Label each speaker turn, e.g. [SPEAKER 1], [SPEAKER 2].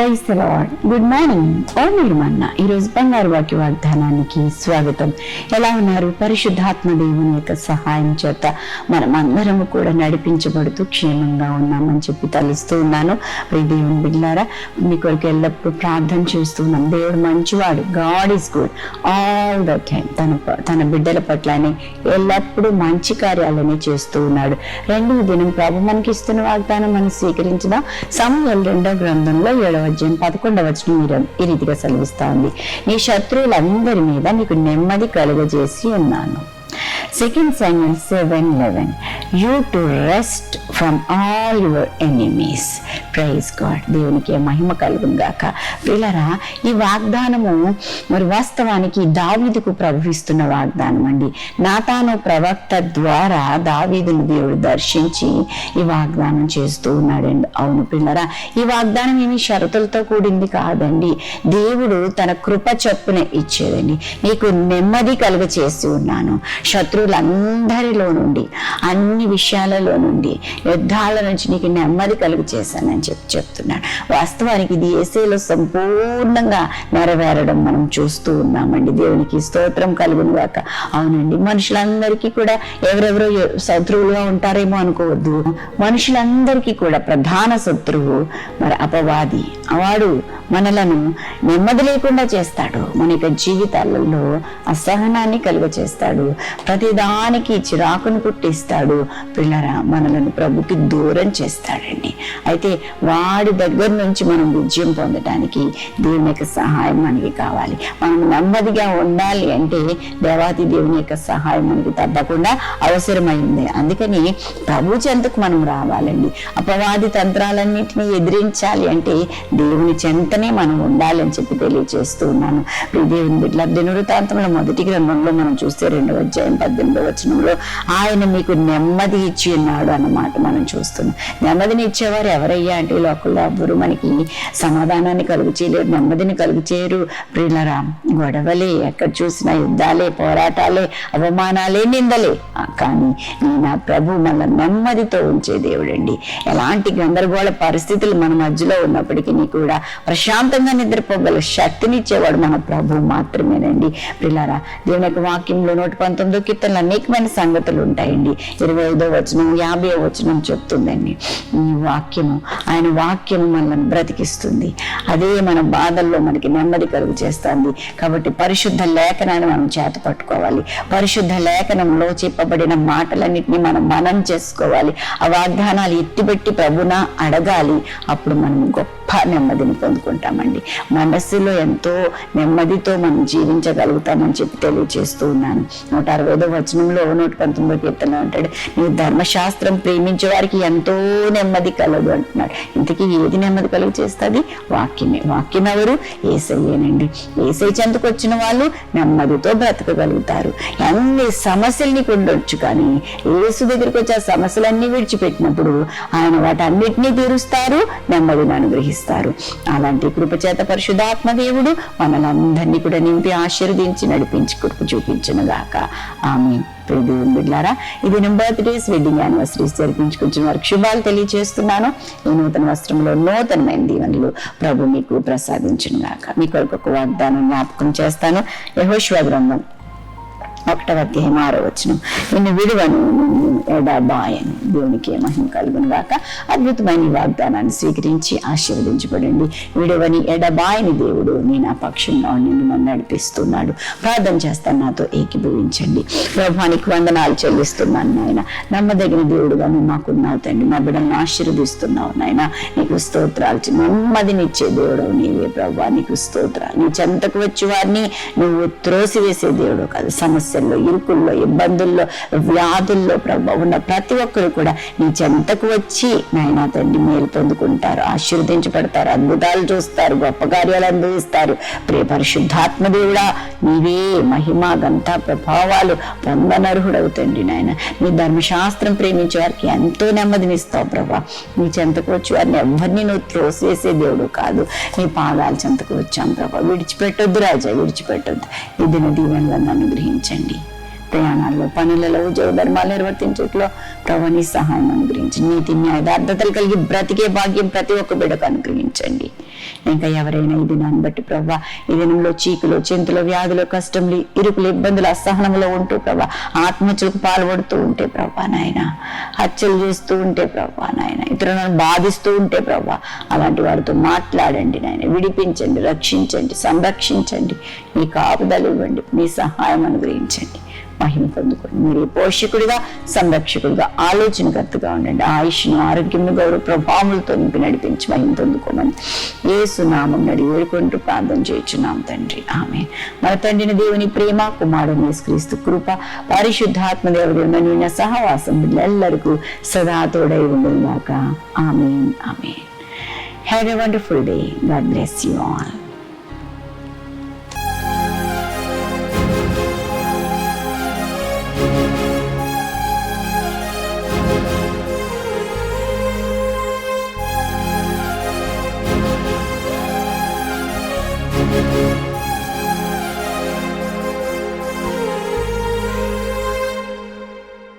[SPEAKER 1] Praise lord. Good morning. ఓ మీరు మన్న ఈరోజు బంగారు వాక్య వాగ్దానానికి స్వాగతం. ఎలా ఉన్నారు? పరిశుద్ధాత్మ దేవుని యొక్క సహాయం చేత మనం అందరము కూడా నడిపించబడుతూ క్షేమంగా ఉన్నామని చెప్పి తలుస్తూ ఉన్నాను. ప్రియ దేవుని బిడ్డారా మీ కొరకు ఎల్లప్పుడూ ప్రార్థన చేస్తూ ఉన్నాం. దేవుడు మంచివాడు. God is good. All the time తన తన బిడ్డల పట్లనే ఎల్లప్పుడూ మంచి కార్యాలనే చేస్తూ ఉన్నాడు. రెండవ దినం ప్రభు మనకి ఇస్తున్న వాగ్దానం మనం స్వీకరించిన సమూహం రెండో గ్రంథంలో ఏడవ అధ్యాయం పదకొండవ వచనం మీరు ఈ రీతిగా సెలవిస్తా ఉంది నీ శత్రువులందరి మీద నీకు నెమ్మది కలుగజేసి ఉన్నాను. Second Samuel seven eleven you to rest from all your enemies praise God దేవునికి మహిమ కలుగును గాక. వీళ్ళరా ఈ వాగ్దానము మరి వాస్తవానికి దావీదుకు ప్రవహిస్తున్న వాగ్దానం అండి. నాతాను ప్రవక్త ద్వారా దావీదును దేవుడు దర్శించి ఈ వాగ్దానం చేస్తూ ఉన్నాడండి. అవును పిల్లరా ఈ వాగ్దానం ఏమి షరతులతో కూడింది కాదండి. దేవుడు తన కృప చొప్పున ఇచ్చేదండి. నీకు నెమ్మది కలుగ చేసి ఉన్నాను. శత్రువులందరిలో నుండి అన్ని విషయాలలో నుండి యుద్ధాల నుంచి నీకు నెమ్మది కలుగు అని చెప్పి చెప్తున్నాడు. వాస్తవానికి ఇది ఏసేలో సంపూర్ణంగా నెరవేరడం మనం చూస్తూ ఉన్నామండి. దేవునికి స్తోత్రం కలుగును గాక అవునండి మనుషులందరికీ కూడా ఎవరెవరో శత్రువులుగా ఉంటారేమో అనుకోవద్దు. మనుషులందరికీ కూడా ప్రధాన శత్రువు మరి అపవాది. వాడు మనలను నెమ్మది లేకుండా చేస్తాడు. మన యొక్క జీవితాలలో అసహనాన్ని కలుగ చేస్తాడు ప్రతిదానికి చిరాకును పుట్టిస్తాడు. పిల్లరా మనలను ప్రభుకి దూరం చేస్తాడండి. అయితే వాడి దగ్గర నుంచి మనం విజయం పొందడానికి దేవుని యొక్క సహాయం మనకి కావాలి. మనం నెమ్మదిగా ఉండాలి అంటే దేవాతి దేవుని యొక్క సహాయం మనకి తప్పకుండా అవసరమైంది. అందుకని ప్రభు చెంతకు మనం రావాలండి. అపవాది తంత్రాలన్నింటినీ ఎదిరించాలి అంటే దేవుని చెంతనే మనం ఉండాలని చెప్పి తెలియజేస్తూ ఉన్నాను. దేవుని బిడ్డల దినవృతాంతంలో మొదటి గ్రంథంలో మనం చూస్తే రెండవ అధ్యాయం పద్దెనిమిదవ వచనంలో ఆయన మీకు నెమ్మది ఇచ్చి ఉన్నాడు అన్నమాట మనం చూస్తున్నాం. నెమ్మదిని ఇచ్చేవారు ఎవరయ్యా అంటే లోకల్లో ఎవ్వరు మనకి సమాధానాన్ని కలుగు చేయలేరు నెమ్మదిని కలుగు చేయరు ప్రియులరా గొడవలే ఎక్కడ చూసినా యుద్ధాలే పోరాటాలే అవమానాలే నిందలే. కానీ నీ నా ప్రభు మన నెమ్మదితో ఉంచే దేవుడండి. ఎలాంటి గందరగోళ పరిస్థితులు మన మధ్యలో ఉన్నప్పటికీ కూడా ప్రశాంతంగా నిద్రపోగల శక్తినిచ్చేవాడు మన ప్రభు మాత్రమేనండి. ప్రిలారా దేవుని యొక్క వాక్యంలో నూట పంతొమ్మిదో కీర్తనలు అనేకమైన సంగతులు ఉంటాయండి. ఇరవై ఐదో వచనం యాభై వచనం చెప్తుందండి. ఈ వాక్యము ఆయన వాక్యం మనల్ని బ్రతికిస్తుంది. అదే మన బాధల్లో మనకి నెమ్మది కలుగు చేస్తుంది. కాబట్టి పరిశుద్ధ లేఖనాన్ని మనం చేత పట్టుకోవాలి. పరిశుద్ధ లేఖనంలో చెప్పబడిన మాటలన్నింటినీ మనం మనం చేసుకోవాలి. ఆ వాగ్దానాలు ఎత్తిపెట్టి ప్రభున అడగాలి. అప్పుడు మనం గొప్ప నెమ్మదిని పొందుకుంటామండి. మనస్సులో ఎంతో నెమ్మదితో మనం జీవించగలుగుతామని చెప్పి తెలియజేస్తూ ఉన్నాను. నూట అరవైదో వచనంలో నూట పంతొమ్మిదో కీర్తన అంటాడు నీ ధర్మశాస్త్రం ప్రేమించే వారికి ఎంతో నెమ్మది కలదు అంటున్నాడు. ఇంతకీ ఏది నెమ్మది కలుగు చేస్తుంది. వాక్యమే వాక్యం ఎవరు? ఏసయ్యేనండి. ఏసై చెందుకు వచ్చిన వాళ్ళు నెమ్మదితో బ్రతకగలుగుతారు. అన్ని సమస్యలు నీకు ఉండొచ్చు కానీ ఏసు దగ్గరికి వచ్చే ఆ సమస్యలన్నీ విడిచిపెట్టినప్పుడు ఆయన వాటన్నిటినీ తీరుస్తారు నెమ్మదిని అనుగ్రహిస్తారు. అలాంటి కృపచేత పరిశుధాత్మ దేవుడు మనలందరినీ కూడా నింపి ఆశీర్వదించి నడిపించి కృప చూపించిన గాక ఆమె దేవుని బిడ్డారా ఇది నేను బర్త్డేస్ వెడ్డింగ్ యానివర్సరీస్ జరిపించుకుంటున్న వారికి శుభాలు తెలియజేస్తున్నాను. ఈ నూతన వస్త్రంలో నూతనమైన దీవెనలు ప్రభు మీకు ప్రసాదించిన గాక మీ కొరకు ఒక వాగ్దానం జ్ఞాపకం చేస్తాను. యహోశ్వ గ్రంథం ఒకటవ అధ్యాయం ఆరో వచ్చిన నిన్ను విడువను ఎడబాయను దేవునికి మహిమ కలుగును గాక అద్భుతమైన వాగ్దానాన్ని స్వీకరించి ఆశీర్వదించబడండి. విడువని ఎడబాయని దేవుడు నేను ఆ పక్షంలో నిన్ను నన్ను నడిపిస్తున్నాడు. ప్రార్థన చేస్తాను నాతో ఏకీభవించండి. ప్రభానికి వందనాలు చెల్లిస్తున్నాను నాయన. నమ్మదగిన దేవుడుగా నువ్వు మాకున్నావు తండ్రి. మా బిడ్డను ఆశీర్వదిస్తున్నావు నాయన. నీకు స్తోత్రాలు నెమ్మదినిచ్చే దేవుడు నీవే ప్రభా నీకు స్తోత్రాలు. నీ చెంతకు వచ్చి వారిని నువ్వు త్రోసివేసే దేవుడు కాదు సమస్య సమస్యల్లో ఇరుకుల్లో ఇబ్బందుల్లో వ్యాధుల్లో ప్రభా ఉన్న ప్రతి ఒక్కరు కూడా నీ చెంతకు వచ్చి నాయన తండ్రి మేలు పొందుకుంటారు ఆశీర్వదించబడతారు అద్భుతాలు చూస్తారు గొప్ప కార్యాలు అనుభవిస్తారు. ప్రియ పరిశుద్ధాత్మదేవుడా నీవే మహిమ గంత ప్రభావాలు పొందనర్హుడవుతండి నాయన. నీ ధర్మశాస్త్రం ప్రేమించే వారికి ఎంతో నెమ్మదినిస్తావు ప్రభా. నీ చెంతకు వచ్చి వారిని ఎవరిని నువ్వు త్రోసేసే దేవుడు కాదు. నీ పాదాల చెంతకు వచ్చాం ప్రభా. విడిచిపెట్టొద్దు రాజా విడిచిపెట్టొద్దు. ఇది దిన దీవెనలను అనుగ్రహించండి. చేయండి ప్రయాణాల్లో పనులలో ఉద్యోగ ధర్మాలు నిర్వర్తించట్లో ప్రభు నీ సహాయం అనుగ్రహించి. నీతి న్యాయదార్థతలు కలిగి బ్రతికే భాగ్యం ప్రతి ఒక్క బిడకు అనుగ్రహించండి. ఇంకా ఎవరైనా ఈ దినాన్ని బట్టి ప్రభా ఈ దినంలో చీకులు చింతలు వ్యాధులు కష్టములు ఇరుకులు ఇబ్బందులు అసహనంలో ఉంటూ ప్రభా ఆత్మహత్యలకు పాల్పడుతూ ఉంటే ప్రభా నాయన హత్యలు చేస్తూ ఉంటే ప్రభా నాయన ఇతరులను బాధిస్తూ ఉంటే ప్రభా అలాంటి వారితో మాట్లాడండి నాయన విడిపించండి రక్షించండి సంరక్షించండి. మీ కాపుదలు ఇవ్వండి మీ సహాయం అనుగ్రహించండి. మహిమ పొందుకోండి మీరు పోషకుడిగా సంరక్షకుడిగా ఆలోచనకర్తగా ఉండండి. ఆయుష్ను ఆరోగ్యంను గౌరవ ప్రభావములతో నింపి నడిపించి మహిమ పొందుకోమని ఏ సునామం నడి వేడుకుంటూ ప్రార్థన చేయించున్నాం తండ్రి. ఆమె మన తండ్రిని దేవుని ప్రేమ కుమారుని క్రీస్తు కృప పరిశుద్ధాత్మ దేవుడు సహవాసం ఎల్లరికూ సదా తోడై ఉండుగాక ఆమెన్. ఆమె have a wonderful day God bless you all